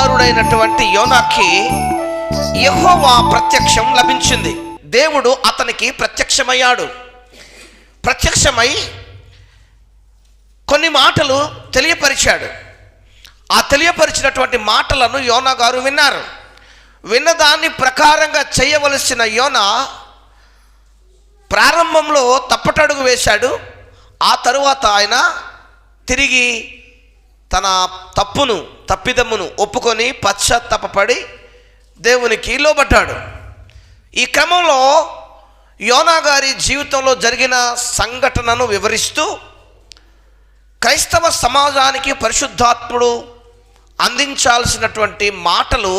కుమారుడైనటువంటి యోనాకి యహోవా ప్రత్యక్షం లభించింది. దేవుడు అతనికి ప్రత్యక్షమయ్యాడు. ప్రత్యక్షమై కొన్ని మాటలు తెలియపరిచాడు. ఆ తెలియపరిచినటువంటి మాటలను యోనా గారు విన్నారు. విన్నదాన్ని ప్రకారంగా చేయవలసిన యోన ప్రారంభంలో తప్పటడుగు వేశాడు. ఆ తరువాత ఆయన తిరిగి తన తప్పును తప్పిదమ్మును ఒప్పుకొని పశ్చాత్తాపడి దేవునికి లోబడ్డాడు. ఈ క్రమంలో యోనా గారి జీవితంలో జరిగిన సంఘటనను వివరిస్తూ క్రైస్తవ సమాజానికి పరిశుద్ధాత్ముడు అందించాల్సినటువంటి మాటలు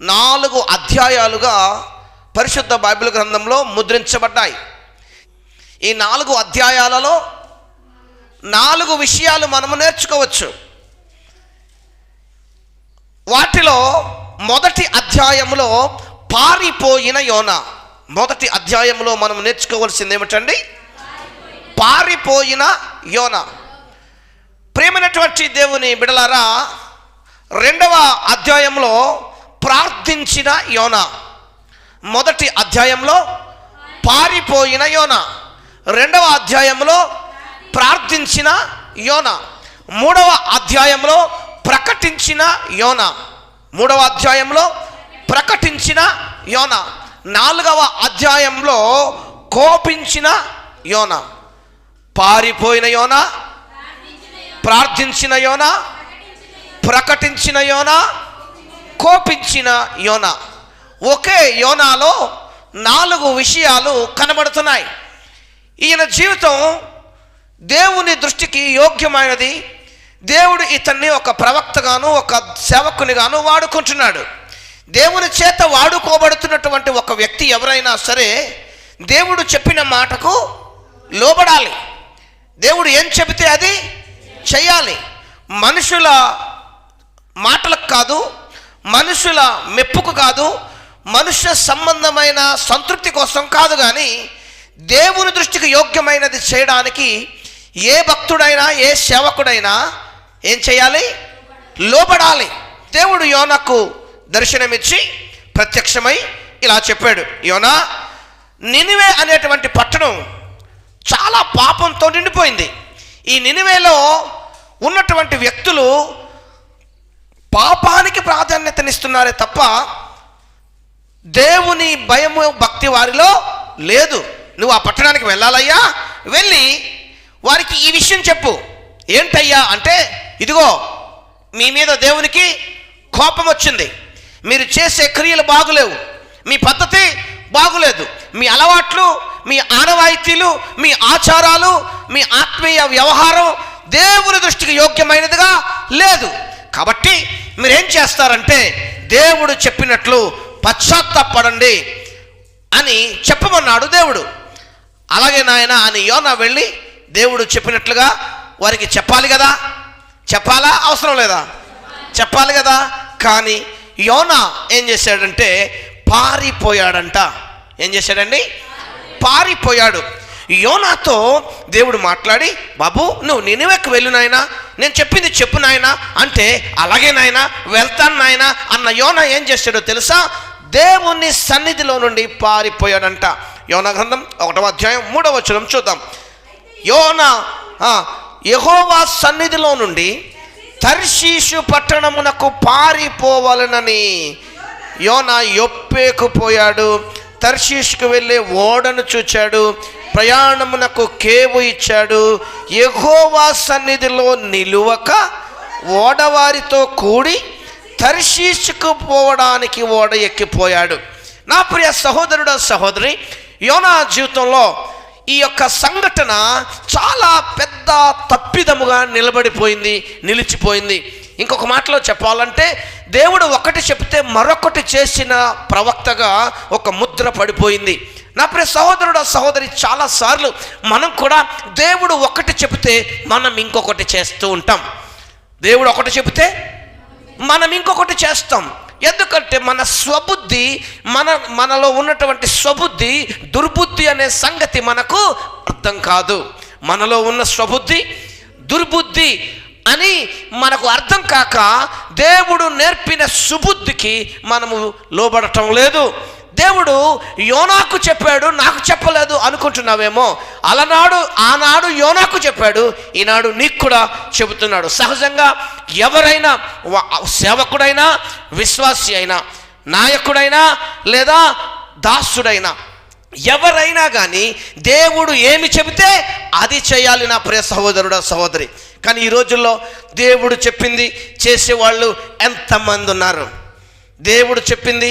నాలుగు అధ్యాయాలుగా పరిశుద్ధ బైబిల్ గ్రంథంలో ముద్రించబడ్డాయి. ఈ నాలుగు అధ్యాయాలలో నాలుగు విషయాలు మనము నేర్చుకోవచ్చు. వాటిలో మొదటి అధ్యాయంలో పారిపోయిన యోన. మొదటి అధ్యాయంలో మనం నేర్చుకోవాల్సింది ఏమిటండి? పారిపోయిన యోన. ప్రేమైనటువంటి దేవుని బిడలారా రెండవ అధ్యాయంలో ప్రార్థించిన యోన. మొదటి అధ్యాయంలో పారిపోయిన యోన. రెండవ అధ్యాయంలో ప్రార్థించిన యోన. మూడవ అధ్యాయంలో ప్రకటించిన యోన. మూడవ అధ్యాయంలో ప్రకటించిన యోన. నాలుగవ అధ్యాయంలో కోపించిన యోన. పారిపోయిన యోన. ప్రార్థించిన యోన. ప్రకటించిన యోన. కోపించిన యోన. ఒకే యోనాలో నాలుగు విషయాలు కనబడుతున్నాయి. ఈయన జీవితం దేవుని దృష్టికి యోగ్యమైనది. దేవుడు ఇతన్ని ఒక ప్రవక్తగాను ఒక సేవకునిగాను వాడుకుంటున్నాడు. దేవుని చేత వాడుకోబడుతున్నటువంటి ఒక వ్యక్తి ఎవరైనా సరే దేవుడు చెప్పిన మాటకు లోబడాలి. దేవుడు ఏం చెబితే అది చేయాలి మనుషుల మాటలకు కాదు మనుషుల మెప్పుకు కాదు మనుష్య సంబంధమైన సంతృప్తి కోసం కాదు కానీ దేవుని దృష్టికి యోగ్యమైనది చేయడానికి ఏ భక్తుడైనా ఏ సేవకుడైనా ఏం చేయాలి? లోబడాలి. దేవుడు యోనకు దర్శనమిచ్చి ప్రత్యక్షమై ఇలా చెప్పాడు యోనా నినివే అనేటువంటి పట్టణం చాలా పాపంతో నిండిపోయింది. ఈ నినివేలో ఉన్నటువంటి వ్యక్తులు పాపానికి ప్రాధాన్యతనిస్తున్నారే తప్ప దేవుని భయము భక్తి వారిలో లేదు. నువ్వు ఆ పట్టణానికి వెళ్ళాలయ్యా వెళ్ళి వారికి ఈ విషయం చెప్పు. ఏంటయ్యా అంటే ఇదిగో మీ మీద దేవునికి కోపం వచ్చింది. మీరు చేసే క్రియలు బాగులేవు. మీ పద్ధతి బాగులేదు. మీ అలవాట్లు మీ ఆనవాయితీలు మీ ఆచారాలు మీ ఆత్మీయ వ్యవహారం దేవుని దృష్టికి యోగ్యమైనదిగా లేదు. కాబట్టి మీరేం చేస్తారంటే దేవుడు చెప్పినట్లు పశ్చాత్తాపడండి అని చెప్పమన్నాడు దేవుడు. అలాగే నాయన అని యోన వెళ్ళి దేవుడు చెప్పినట్లుగా వారికి చెప్పాలి కదా? చెప్పాలా? అవసరం లేదా? చెప్పాలి కదా? కానీ యోన ఏం చేశాడంటే పారిపోయాడంట. ఏం చేశాడండి? పారిపోయాడు. యోనాతో దేవుడు మాట్లాడి బాబు నువ్వు నినివెక్కి వెళ్ళు నాయనా. నేను చెప్పింది చెప్పు నాయనా. అంటే అలాగే నాయనా వెళ్తాను నాయనా. అన్న యోన ఏం చేశాడో తెలుసా? దేవుని సన్నిధిలో నుండి పారిపోయాడంట. యోన గ్రంథం ఒకటవ అధ్యాయం మూడవ వచనం చూద్దాం. యోన యహోవా సన్నిధిలో నుండి తర్షీషు పట్టణమునకు పారిపోవాలనని యోన యొప్పేకుపోయాడు తర్షీష్కు వెళ్ళే ఓడను చూచాడు. ప్రయాణమునకు కేవు ఇచ్చాడు. ఎగోవా సన్నిధిలో నిలువక ఓడవారితో కూడి తర్షీష్కు పోవడానికి ఓడ ఎక్కిపోయాడు. నా ప్రియ సహోదరుడు సహోదరి యోనా జీవితంలో ఈ యొక్క సంఘటన చాలా పెద్ద తప్పిదముగా నిలబడిపోయింది నిలిచిపోయింది. ఇంకొక మాటలో చెప్పాలంటే దేవుడు ఒకటి చెప్తే మరొకటి చేసిన ప్రవక్తగా ఒక ముద్ర పడిపోయింది. నా ప్రియ సహోదరుడు సహోదరి చాలాసార్లు మనం కూడా దేవుడు ఒకటి చెబితే మనం ఇంకొకటి చేస్తూ ఉంటాం. దేవుడు ఒకటి చెబితే మనం ఇంకొకటి చేస్తాం. ఎందుకంటే మన స్వబుద్ధి మన మనలో ఉన్నటువంటి స్వబుద్ధి దుర్బుద్ధి అనే సంగతి మనకు అర్థం కాదు. మనలో ఉన్న స్వబుద్ధి దుర్బుద్ధి అని మనకు అర్థం కాక దేవుడు నేర్పిన సుబుద్ధికి మనము లోబడటం లేదు. దేవుడు యోనాకు చెప్పాడు నాకు చెప్పలేదు అనుకుంటున్నావేమో. అలనాడు ఆనాడు యోనాకు చెప్పాడు ఈనాడు నీకు కూడా చెబుతున్నాడు. సహజంగా ఎవరైనా సేవకుడైనా విశ్వాసి అయినా నాయకుడైనా లేదా దాసుడైనా ఎవరైనా కానీ దేవుడు ఏమి చెబితే అది చేయాలి నా ప్రియ సహోదరుడు సహోదరి. కానీ ఈ రోజుల్లో దేవుడు చెప్పింది చేసేవాళ్ళు ఎంతమంది ఉన్నారు? దేవుడు చెప్పింది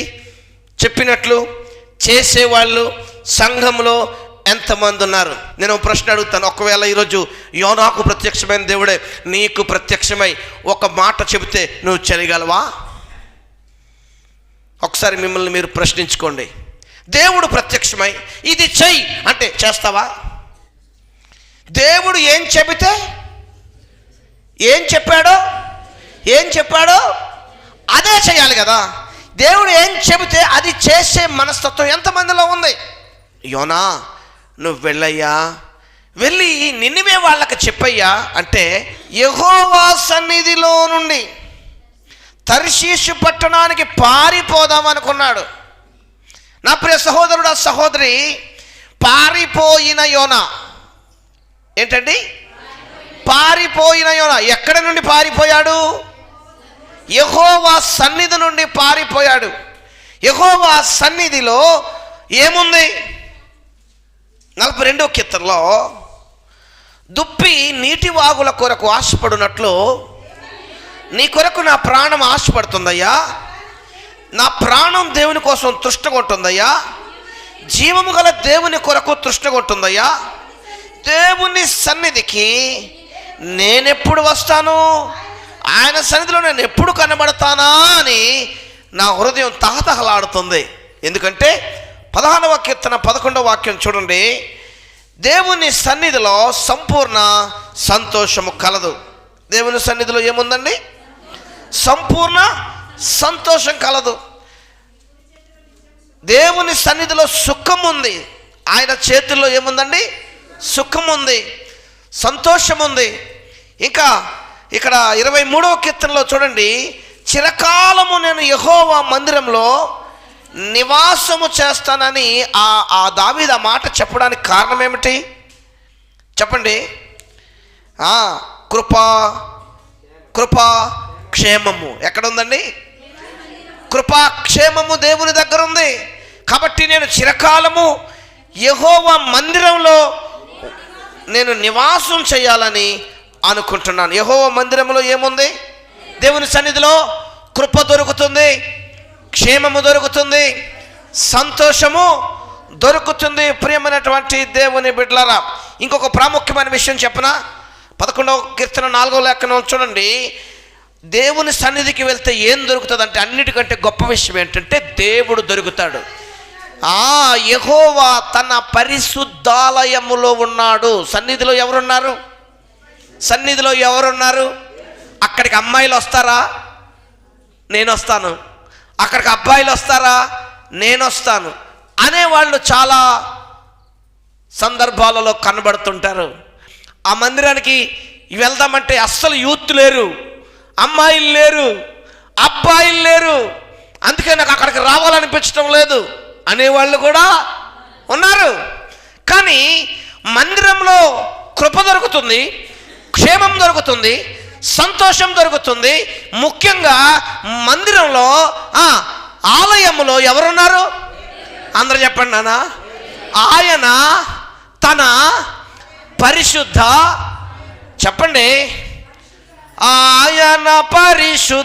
చెప్పినట్లు చేసేవాళ్ళు సంఘంలో ఎంతమంది ఉన్నారు? నేను ప్రశ్న అడుగుతాను. ఒకవేళ ఈరోజు యోనాకు ప్రత్యక్షమైన దేవుడే నీకు ప్రత్యక్షమై ఒక మాట చెబితే నువ్వు చేయగలవా? ఒకసారి మిమ్మల్ని మీరు ప్రశ్నించుకోండి. దేవుడు ప్రత్యక్షమై ఇది చెయ్యి అంటే చేస్తావా? దేవుడు ఏం చెబితే ఏం చెప్పాడో? ఏం చెప్పాడో? అదే చేయాలి కదా. దేవుడు ఏం చెబితే అది చేసే మనస్తత్వం ఎంతమందిలో ఉంది? యోనా నువ్వు వెళ్ళయ్యా. వెళ్ళి నిన్నవే వాళ్ళకి చెప్పయ్యా అంటే యహోవా సన్నిధిలో నుండి తర్శీషు పట్టణానికి పారిపోదాం అనుకున్నాడు. నా ప్రియ సహోదరుడు ఆ సహోదరి పారిపోయిన యోన. ఏంటండి? పారిపోయిన యోన. ఎక్కడి నుండి పారిపోయాడు? యహోవా సన్నిధి నుండి పారిపోయాడు. యహోవా సన్నిధిలో ఏముంది? నలభై రెండో కీర్తనలో దుప్పి నీటి వాగుల కొరకు ఆశపడినట్లు నీ కొరకు నా ప్రాణం ఆశపడుతుందయ్యా. నా ప్రాణం దేవుని కోసం తృష్టగొంటుందయ్యా జీవము గల దేవుని కొరకు తృష్టగొంటుందయ్యా దేవుని సన్నిధికి నేనెప్పుడు వస్తాను? ఆయన సన్నిధిలో నేను ఎప్పుడు కనబడతానా అని నా హృదయం తహతహలాడుతుంది. ఎందుకంటే పదహారవ కీర్తన పదకొండవ వాక్యం చూడండి. దేవుని సన్నిధిలో సంపూర్ణ సంతోషము కలదు. దేవుని సన్నిధిలో ఏముందండి? సంపూర్ణ సంతోషం కలదు. దేవుని సన్నిధిలో సుఖం ఉంది ఆయన చేతుల్లో ఏముందండి? సుఖం ఉంది సంతోషం ఉంది ఇంకా ఇక్కడ ఇరవై మూడవ కీర్తనలో చూడండి చిరకాలము నేను యహోవా మందిరంలో నివాసము చేస్తానని ఆ ఆ దావీద మాట చెప్పడానికి కారణం ఏమిటి చెప్పండి. కృపా కృప కృప క్షేమము. ఎక్కడ ఉందండి కృపా క్షేమము దేవుని దగ్గర ఉంది. కాబట్టి నేను చిరకాలము యహోవా మందిరంలో నేను నివాసం చేయాలని అనుకుంటున్నాను. యెహోవా మందిరంలో ఏముంది? దేవుని సన్నిధిలో కృప దొరుకుతుంది క్షేమము దొరుకుతుంది సంతోషము దొరుకుతుంది ప్రియమైనటువంటి దేవుని బిడ్డలారా. ఇంకొక ప్రాముఖ్యమైన విషయం చెప్పనా? పదకొండవ కీర్తన నాలుగో లెక్కన చూడండి. దేవుని సన్నిధికి వెళ్తే ఏం దొరుకుతుంది అంటే అన్నిటికంటే గొప్ప విషయం ఏంటంటే దేవుడు దొరుకుతాడు. ఆ యహోవా తన పరిశుద్ధాలయములో ఉన్నాడు. సన్నిధిలో ఎవరున్నారు? సన్నిధిలో ఎవరున్నారు? అక్కడికి అమ్మాయిలు వస్తారా? నేను వస్తాను అక్కడికి అబ్బాయిలు వస్తారా? నేను వస్తాను అనేవాళ్ళు చాలా సందర్భాలలో కనబడుతుంటారు. ఆ మందిరానికి వెళ్దామంటే అస్సలు యూత్ లేరు. అమ్మాయిలు లేరు. అబ్బాయిలు లేరు. అందుకే నాకు అక్కడికి రావాలనిపించడం లేదు. అనేవాళ్ళు కూడా ఉన్నారు. కానీ మందిరంలో కృప దొరుకుతుంది. క్షేమం దొరుకుతుంది సంతోషం దొరుకుతుంది. ముఖ్యంగా మందిరంలో ఆలయంలో ఎవరున్నారు? అందరు చెప్పండి నాన్న. ఆయన తన పరిశుద్ధ చెప్పండి. ఆయన పరిశుద్ధాలయమందు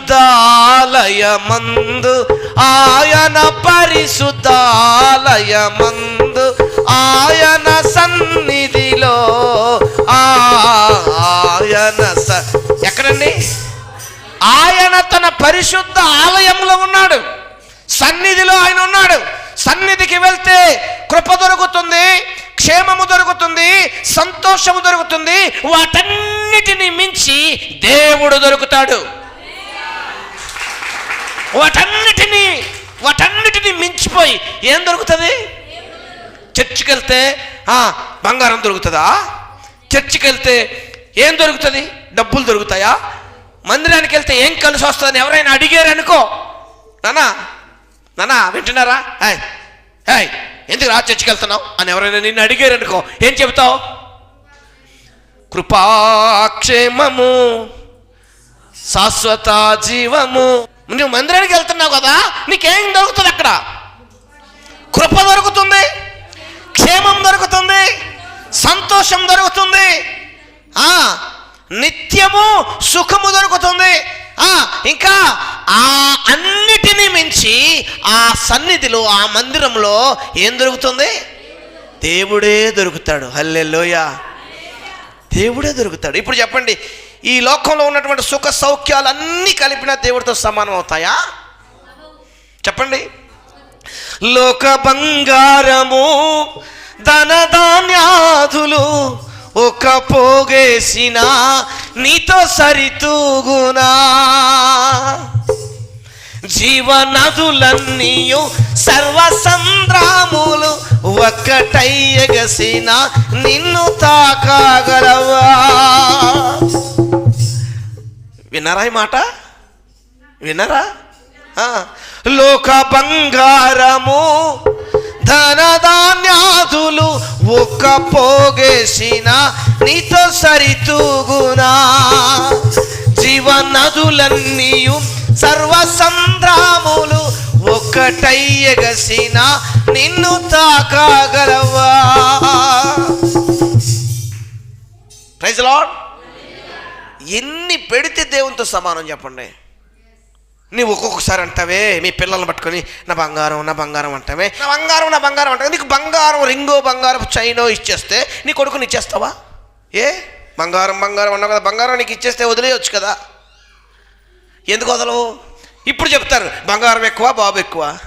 ఆయన పరిశుద్ధాలయమందు ఆయన ఎక్కడండి ఆయన తన పరిశుద్ధ ఆలయంలో ఉన్నాడు. సన్నిధిలో ఆయన ఉన్నాడు. సన్నిధికి వెళ్తే కృప దొరుకుతుంది క్షేమము దొరుకుతుంది సంతోషము దొరుకుతుంది. వాటన్నిటిని మించి దేవుడు దొరుకుతాడు. వాటన్నిటిని వాటన్నిటిని మించిపోయి ఏం దొరుకుతుంది? చర్చికి వెళ్తే ఆ, బంగారం దొరుకుతుందా? చర్చికి వెళ్తే ఏం దొరుకుతుంది? డబ్బులు దొరుకుతాయా? మందిరానికి వెళ్తే ఏం కలిసి వస్తుందని ఎవరైనా అడిగారనుకో నానా నానా వింటున్నారా? హాయ్ హాయ్ ఎందుకు రా చర్చికి వెళ్తున్నావు? అని ఎవరైనా నిన్ను అడిగారనుకో ఏం చెబుతావు? కృపాక్షేమము శాశ్వత జీవము. నువ్వు మందిరానికి వెళ్తున్నావు కదా నీకేం దొరుకుతుంది అక్కడ? కృప దొరుకుతుంది క్షేమం దొరుకుతుంది సంతోషం దొరుకుతుంది ఆ నిత్యము సుఖము దొరుకుతుంది. ఆ ఇంకా ఆ అన్నిటినీ మించి ఆ సన్నిధిలో ఆ మందిరంలో ఏం దొరుకుతుంది? దేవుడే దొరుకుతాడు. హల్లెలూయ. దేవుడే దొరుకుతాడు. ఇప్పుడు చెప్పండి ఈ లోకంలో ఉన్నటువంటి సుఖ సౌఖ్యాలు అన్నీ కలిపిన దేవుడితో సమానం అవుతాయా? చెప్పండి. లోక బంగారము ధనధాన్యాదులు ఒక పోగేసిన నీతో సరితూగునా. జీవనదులన్నీయు సర్వసంద్రాములు ఒక్కటయ్యగసిన నిన్ను తాకాగలవా. విన్నారా ఈ మాట? విన్నారా? లోక బంగారము ధనధాన్యాదులు ఒక్క పోగేసిన నీతో సరితూగునా. జీవనదులన్నీయు సర్వసంద్రాములు ఒక్కటయ్యగసిన నిన్ను తాకాగలవా. ప్రైజ్ లాడ్ ఎన్ని పెడితే దేవునితో సమానం చెప్పండి. నీవు ఒక్కొక్కసారి అంటావే మీ పిల్లల్ని పట్టుకొని నా బంగారం నా బంగారం అంటావే. నా బంగారం నా బంగారం అంటావే. నీకు బంగారం రింగో బంగారం చైనో ఇచ్చేస్తే నీ కొడుకుని ఇచ్చేస్తావా? ఏ? బంగారం బంగారం అన్నావు కదా బంగారం నీకు ఇచ్చేస్తే వదిలేయచ్చు కదా. ఎందుకు వదలవు? ఇప్పుడు చెప్తారు బంగారం ఎక్కువ బాబు ఎక్కువ.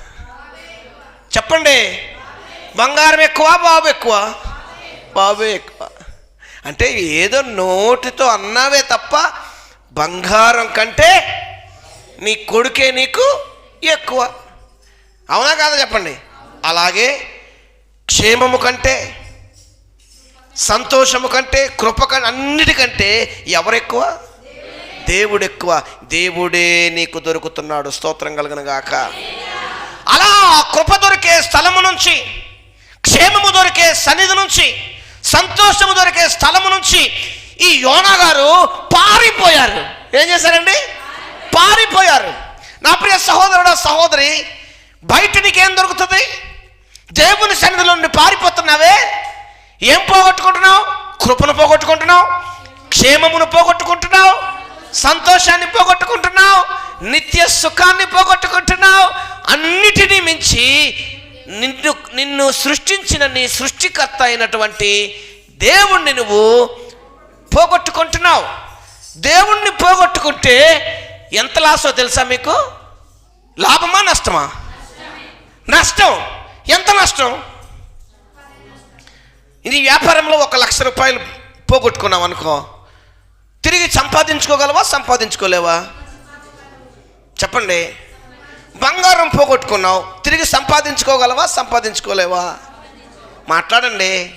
చెప్పండి. బంగారం ఎక్కువ బాబు ఎక్కువ. బాబే ఎక్కువ. అంటే ఏదో నోటితో అన్నావే తప్ప బంగారం కంటే నీ కొడుకే నీకు ఎక్కువ. అవునా కాదా చెప్పండి? అలాగే క్షేమము కంటే సంతోషము కంటే కృప కంటే అన్నిటికంటే ఎవరెక్కువ? దేవుడు ఎక్కువ దేవుడే నీకు దొరుకుతున్నాడు. స్తోత్రం కలగనగాక అలా కృప దొరికే స్థలము నుంచి క్షేమము దొరికే సన్నిధి నుంచి సంతోషము దొరికే స్థలము నుంచి ఈ యోనా గారు పారిపోయారు. ఏం చేశారండి? పారిపోయారు. నా ప్రియ సహోదరుడు సహోదరి బయట నీకేం దొరుకుతుంది? దేవుని సన్నిధిలో నుండి పారిపోతున్నావే? ఏం పోగొట్టుకుంటున్నావు? కృపను పోగొట్టుకుంటున్నావు? క్షేమమును పోగొట్టుకుంటున్నావు? సంతోషాన్ని పోగొట్టుకుంటున్నావు? నిత్య సుఖాన్ని పోగొట్టుకుంటున్నావు? అన్నిటినీ మించి నిన్ను నిన్ను సృష్టించిన నీ సృష్టికర్త అయినటువంటి దేవుణ్ణి నువ్వు పోగొట్టుకుంటున్నావు. దేవుణ్ణి పోగొట్టుకుంటే ఎంత లాసో తెలుసా మీకు? లాభమా నష్టమా? నష్టం. ఎంత నష్టం? ఇది వ్యాపారంలో ఒక లక్ష రూపాయలు పోగొట్టుకున్నాం అనుకో. తిరిగి సంపాదించుకోగలవా సంపాదించుకోలేవా? చెప్పండి. బంగారం పోగొట్టుకున్నావు తిరిగి సంపాదించుకోగలవా సంపాదించుకోలేవా? మాట్లాడండి.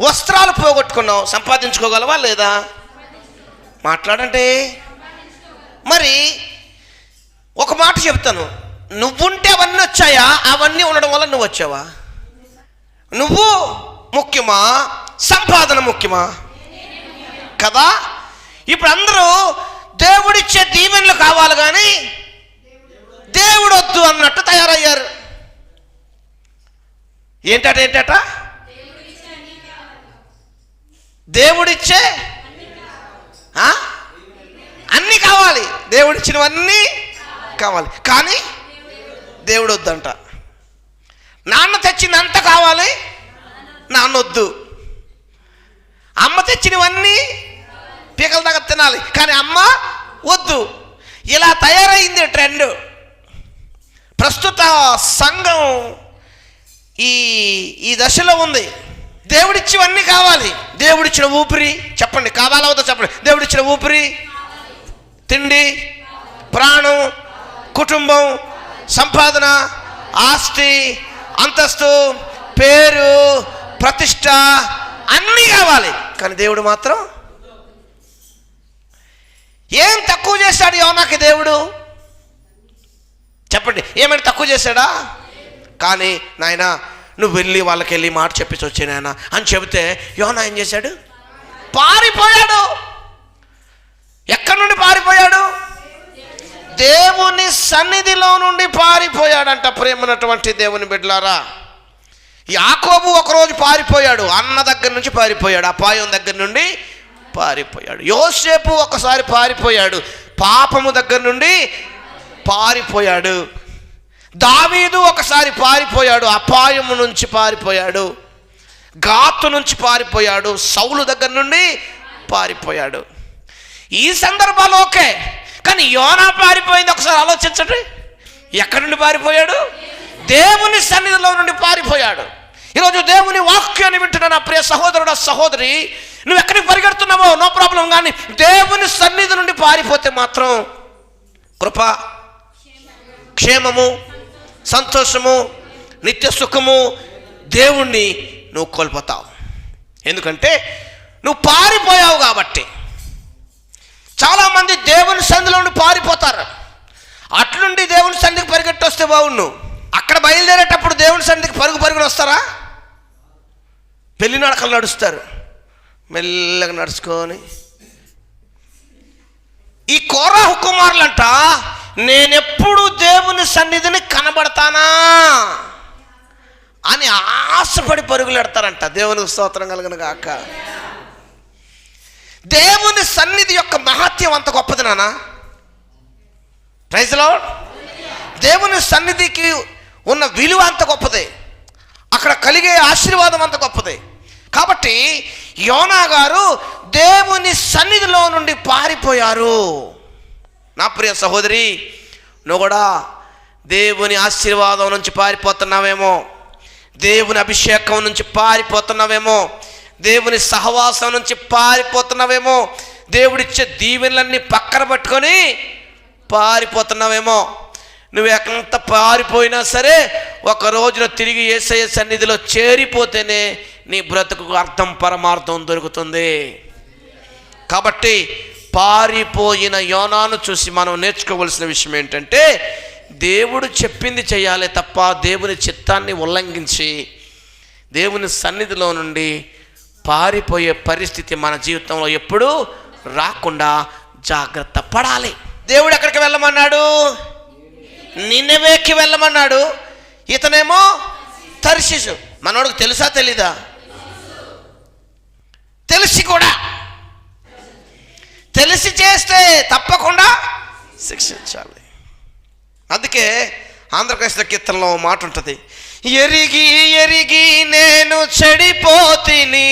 వస్త్రాలు పోగొట్టుకున్నావు సంపాదించుకోగలవా లేదా? మాట్లాడండి. మరి ఒక మాట చెప్తాను. నువ్వుంటే అవన్నీ వచ్చాయా? అవన్నీ ఉండడం వల్ల నువ్వు వచ్చావా? నువ్వు ముఖ్యమా? సంపాదన ముఖ్యమా? కదా? ఇప్పుడు అందరూ దేవుడిచ్చే దీవెనలు కావాలి కానీ దేవుడు వద్దు అన్నట్టు తయారయ్యారు. ఏంటట ఏంటట? దేవుడిచ్చే అన్నీ కావాలి. దేవుడిచ్చినవన్నీ కావాలి. కానీ దేవుడు వద్దంట నాన్న తెచ్చినంత కావాలి నాన్న వద్దు అమ్మ తెచ్చినవన్నీ పీకల దాకా తినాలి కానీ అమ్మ వద్దు. ఇలా తయారైంది ట్రెండ్. ప్రస్తుత సంఘం ఈ ఈ దశలో ఉంది. దేవుడిచ్చివన్నీ కావాలి. దేవుడిచ్చిన ఊపిరి చెప్పండి కావాలవుతా చెప్పండి? దేవుడిచ్చిన ఊపిరి తిండి ప్రాణం కుటుంబం సంపాదన ఆస్తి అంతస్తు పేరు ప్రతిష్ట అన్నీ కావాలి. కానీ దేవుడు మాత్రం ఏం తక్కువ చేశాడు యోనాకి దేవుడు? చెప్పండి ఏమైనా తక్కువ చేశాడా? కానీ నాయన నువ్వు వెళ్ళి వాళ్ళకి వెళ్ళి మాట చెప్పేసి వచ్చే నాయన అని చెబితే యోనా ఏం చేశాడు? పారిపోయాడు. ఎక్కడి నుండి పారిపోయాడు? దేవుని సన్నిధిలో నుండి పారిపోయాడంట ప్రేమనటువంటి దేవుని బిడ్డలారా. యాకోబు ఒకరోజు పారిపోయాడు అన్న దగ్గర నుంచి పారిపోయాడు అపాయం దగ్గర నుండి పారిపోయాడు. యోసేపు ఒకసారి పారిపోయాడు పాపము దగ్గర నుండి పారిపోయాడు. దావీదు ఒకసారి పారిపోయాడు అపాయము నుంచి పారిపోయాడు. గాతు నుంచి పారిపోయాడు సౌలు దగ్గర నుండి పారిపోయాడు. ఈ సందర్భాలు ఓకే కానీ యోనా పారిపోయింది ఒకసారి ఆలోచించండి. ఎక్కడి నుండి పారిపోయాడు? దేవుని సన్నిధిలో నుండి పారిపోయాడు. ఈరోజు దేవుని వాక్యాన్ని వింటున్న నా ప్రియ సహోదరుడు సహోదరి నువ్వు ఎక్కడికి పరిగెడుతున్నావో? నో ప్రాబ్లం కానీ దేవుని సన్నిధి నుండి పారిపోతే మాత్రం కృప క్షేమము సంతోషము నిత్య సుఖము దేవుణ్ణి నువ్వు కోల్పోతావు. ఎందుకంటే నువ్వు పారిపోయావు కాబట్టి. చాలామంది దేవుని సంధిలో నుండి పారిపోతారు. అట్లుండి దేవుని సంధికి పరిగెట్టి వస్తే బాగుండు. అక్కడ బయలుదేరేటప్పుడు దేవుని సంధికి పరుగు పరుగులు వస్తారా? పెళ్ళి నడకలు నడుస్తారు. మెల్లగా నడుచుకొని. ఈ కోరాహు కుమారులంట నేనెప్పుడు దేవుని సన్నిధిని కనబడతానా? అని ఆశపడి పరుగులు పెడతారంట. దేవునికి స్తోత్రం కలగను కాక దేవుని సన్నిధి యొక్క మహత్యం అంత గొప్పది నానా. ప్రైజ్లో దేవుని సన్నిధికి ఉన్న విలువ అంత గొప్పదే. అక్కడ కలిగే ఆశీర్వాదం అంత గొప్పదే. కాబట్టి యోనా గారు దేవుని సన్నిధిలో నుండి పారిపోయారు. నా ప్రియ సహోదరి నువ్వు కూడా దేవుని ఆశీర్వాదం నుంచి పారిపోతున్నావేమో దేవుని అభిషేకం నుంచి పారిపోతున్నావేమో దేవుని సహవాసం నుంచి పారిపోతున్నావేమో దేవుడిచ్చే దీవెనలన్నీ పక్కన పట్టుకొని పారిపోతున్నావేమో. నువ్వు ఎంత పారిపోయినా సరే ఒక రోజున తిరిగి ఏసయ్య సన్నిధిలో చేరిపోతేనే నీ బ్రతుకు అర్థం పరమార్థం దొరుకుతుంది. కాబట్టి పారిపోయిన యోనాను చూసి మనం నేర్చుకోవలసిన విషయం ఏంటంటే దేవుడు చెప్పింది చేయాలి తప్ప దేవుని చిత్తాన్ని ఉల్లంఘించి దేవుని సన్నిధిలో నుండి పారిపోయే పరిస్థితి మన జీవితంలో ఎప్పుడూ రాకుండా జాగ్రత్త పడాలి. దేవుడు ఎక్కడికి వెళ్ళమన్నాడు? నిన్నవేకి వెళ్ళమన్నాడు. ఇతనేమో తర్శిసు మనోడికి తెలుసా తెలీదా? తెలిసి కూడా. తెలిసి చేస్తే తప్పకుండా శిక్షించాలి. అందుకే ఆంధ్రప్రదేశ్లో కీర్తనలో మాట ఉంటుంది. ఎరిగి ఎరిగి నేను చెడిపోతిని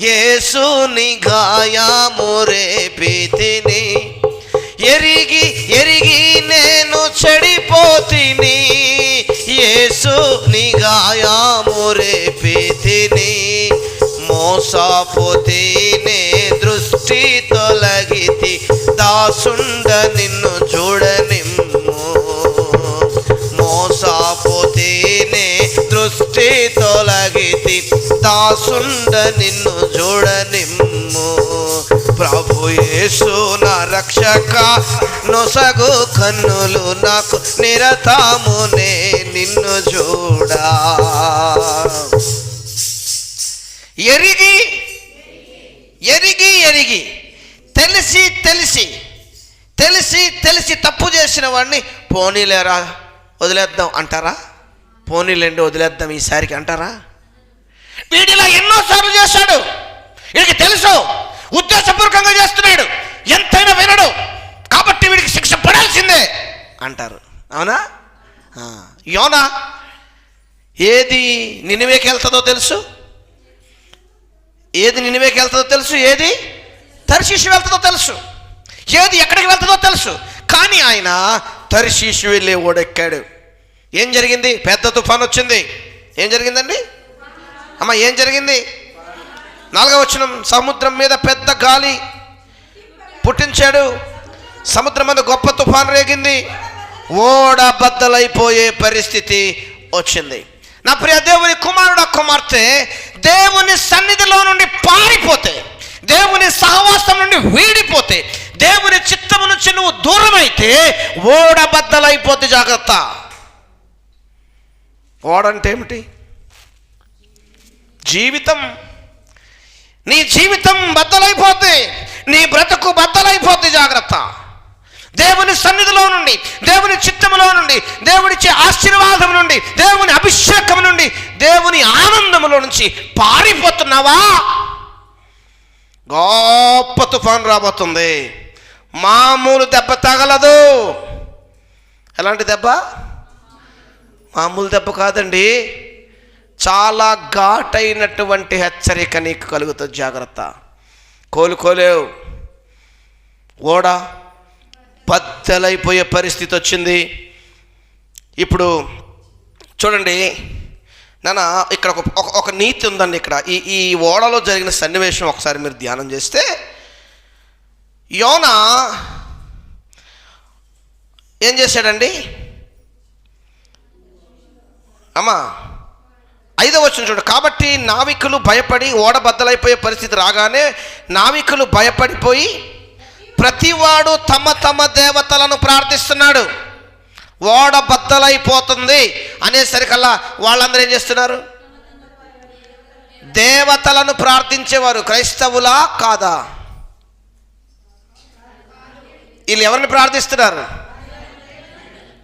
ఏసుని గాయము రేపితిని. ఎరిగి ఎరిగి నేను చెడిపోతిని ఏసుని గాయము రేపితిని. మోసపోతేనే దృష్టి తొలగితి దాసుండ నిన్ను చూడని దృష్టి తొలగితి దాసుండ నిన్ను చూడనిమ్ము. ప్రభు యేసు నా రక్షక నొసగు కన్నులు నాకు నిరతామునే నిన్ను చూడా. ఎరిగి ఎరిగి ఎరిగి తెలిసి తెలిసి తెలిసి తెలిసి తప్పు చేసిన వాడిని పోనీలేరా వదిలేద్దాం అంటారా? పోనీలేండి వదిలేద్దాం ఈసారికి అంటారా? వీడిలా ఎన్నోసార్లు చేశాడు. వీడికి తెలుసు ఉద్దేశపూర్వకంగా చేస్తున్నాడు. ఎంతైనా వినడు. కాబట్టి వీడికి శిక్ష పడాల్సిందే. అంటారు. అవునా? యోనా ఏది నినివేకి వెళ్తుందో తెలుసు? ఏది నినివేకి వెళ్తుందో తెలుసు? ఏది? తర్శీషు వెళ్తుందో తెలుసు. ఏది ఎక్కడికి వెళ్తుందో తెలుసు. కానీ ఆయన తర్శీషు వెళ్ళే ఓడెక్కాడు. ఏం జరిగింది? పెద్ద తుఫాన్ వచ్చింది. ఏం జరిగిందండి? అమ్మ ఏం జరిగింది? నాలుగవ వచ్చిన సముద్రం మీద పెద్ద గాలి పుట్టించాడు. సముద్రం మీద గొప్ప తుఫాన్ రేగింది. ఓడ బద్దలైపోయే పరిస్థితి వచ్చింది. నా ప్రియ దేవుని కుమారుడు కుమార్తె దేవుని సన్నిధిలో నుండి పారిపోతే దేవుని సహవాసం నుండి వీడిపోతే దేవుని చిత్తము నుంచి నువ్వు దూరమైతే ఓడబద్దలైపోతే జాగ్రత్త. ఓడంటే ఏమిటి? జీవితం. నీ జీవితం బద్దలైపోతే నీ బ్రతుకు బద్దలైపోతే జాగ్రత్త. దేవుని సన్నిధిలో నుండి దేవుని చిత్తములో నుండి దేవునిచ్చే ఆశీర్వాదం నుండి దేవుని అభిషేకం నుండి దేవుని ఆనందములో నుంచి పారిపోతున్నావా? గొప్ప తుఫాన్ రాబోతుంది. మామూలు దెబ్బ తగలదు. ఎలాంటి దెబ్బ? మామూలు దెబ్బ కాదండి. చాలా ఘాటైనటువంటి హెచ్చరిక నీకు కలుగుతుంది జాగ్రత్త. కోలుకోలేవు. ఓడ బద్దలైపోయే పరిస్థితి వచ్చింది. ఇప్పుడు చూడండి నాన్న ఇక్కడ ఒక ఒక- ఒక నీతి ఉందండి ఇక్కడ. ఈ ఈ ఓడలో జరిగిన సన్నివేశం ఒకసారి మీరు ధ్యానం చేస్తే యోన ఏం చేశాడండి? అమ్మా ఐదవ వచ్చిన చూడు. కాబట్టి నావికులు భయపడి ఓడబద్దలైపోయే పరిస్థితి రాగానే నావికులు భయపడిపోయి ప్రతివాడు తమ తమ దేవతలను ప్రార్థిస్తున్నాడు. ఓడ బద్దలైపోతుంది అనేసరికల్లా వాళ్ళందరూ ఏం చేస్తున్నారు? దేవతలను ప్రార్థించేవారు. క్రైస్తవులా కాదా? వీళ్ళు ఎవరిని ప్రార్థిస్తున్నారు?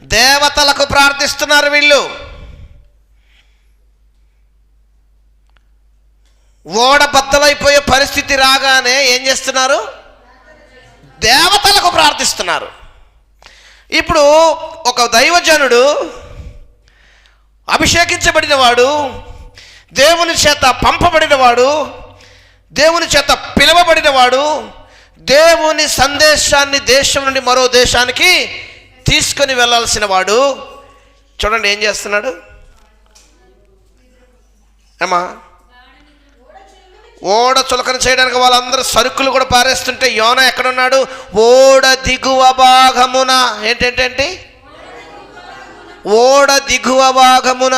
దేవతలకు ప్రార్థిస్తున్నారు వీళ్ళు. ఓడ బద్దలైపోయే పరిస్థితి రాగానే ఏం చేస్తున్నారు? దేవతలకు ప్రార్థిస్తున్నారు. ఇప్పుడు ఒక దైవజనుడు అభిషేకించబడినవాడు దేవుని చేత పంపబడినవాడు దేవుని చేత పిలువబడినవాడు దేవుని సందేశాన్ని దేశం నుండి మరో దేశానికి తీసుకొని వెళ్ళాల్సిన వాడు. చూడండి ఏం చేస్తున్నాడు? ఏమా? ఓడ చులకన చేయడానికి వాళ్ళందరూ సరుకులు కూడా పారేస్తుంటే యోన ఎక్కడున్నాడు? ఓడ దిగువ భాగమున. ఏంటంటేంటి? ఓడ దిగువ భాగమున.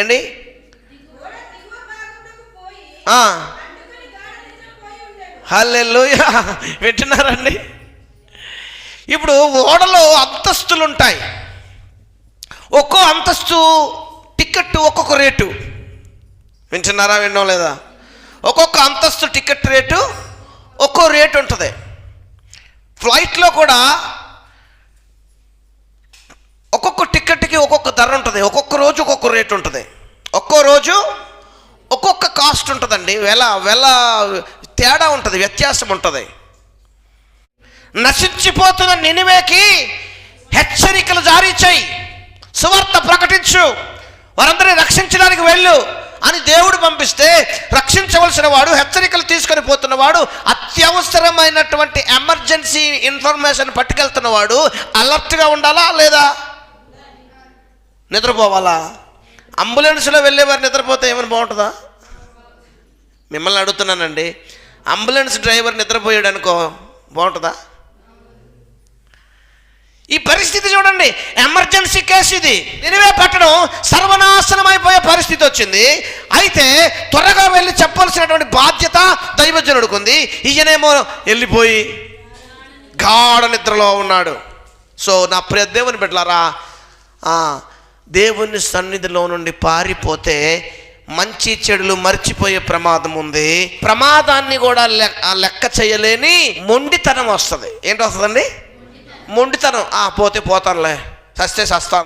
ఏంటి? హల్లెలూయ. వింటున్నారండి? ఇప్పుడు ఓడలో అంతస్తులు ఉంటాయి ఒక్కో అంతస్తు టికెట్ ఒక్కొక్క రేటు. వింటున్నారా వినడం లేదా? ఒక్కొక్క అంతస్తు టికెట్ రేటు ఒక్కో రేటు ఉంటుంది. ఫ్లైట్లో కూడా ఒక్కొక్క టికెట్కి ఒక్కొక్క ధర ఉంటుంది. ఒక్కొక్క రోజు ఒక్కొక్క రేటు ఉంటుంది. ఒక్కో రోజు ఒక్కొక్క కాస్ట్ ఉంటుందండి. వెల వెల తేడా ఉంటుంది వ్యత్యాసం ఉంటుంది. నశించిపోతున్న నినివేకి హెచ్చరికలు జారీ చేయి. సువార్త ప్రకటించు. వారందరినీ రక్షించడానికి వెళ్ళు. అని దేవుడు పంపిస్తే రక్షించవలసిన వాడు హెచ్చరికలు తీసుకొని పోతున్నవాడు అత్యవసరమైనటువంటి ఎమర్జెన్సీ ఇన్ఫర్మేషన్ పట్టుకెళ్తున్నవాడు అలర్ట్గా ఉండాలా లేదా? నిద్రపోవాలా? అంబులెన్స్లో వెళ్ళేవారు నిద్రపోతే ఏమైనా బాగుంటుందా? మిమ్మల్ని అడుగుతున్నానండి. అంబులెన్స్ డ్రైవర్ నిద్రపోయాడు అనుకో బాగుంటుందా? ఈ పరిస్థితి చూడండి ఎమర్జెన్సీ కేసు ఇది. నినివే పట్టడం సర్వనాశనం అయిపోయే పరిస్థితి వచ్చింది. అయితే త్వరగా వెళ్ళి చెప్పాల్సినటువంటి బాధ్యత దైవజనుడికి ఉంది. ఈయనేమో వెళ్ళిపోయి గాఢ నిద్రలో ఉన్నాడు. సో నా ప్రియ దేవుని బిడ్డలారా దేవుని సన్నిధిలో నుండి పారిపోతే మంచి చెడులు మర్చిపోయే ప్రమాదం ఉంది. ప్రమాదాన్ని కూడా లె- లెక్క చేయలేని మొండితనం వస్తుంది. ఏంటి వస్తుందండి? మొండితనం. ఆ పోతే పోతానులే. సస్తే సస్తాను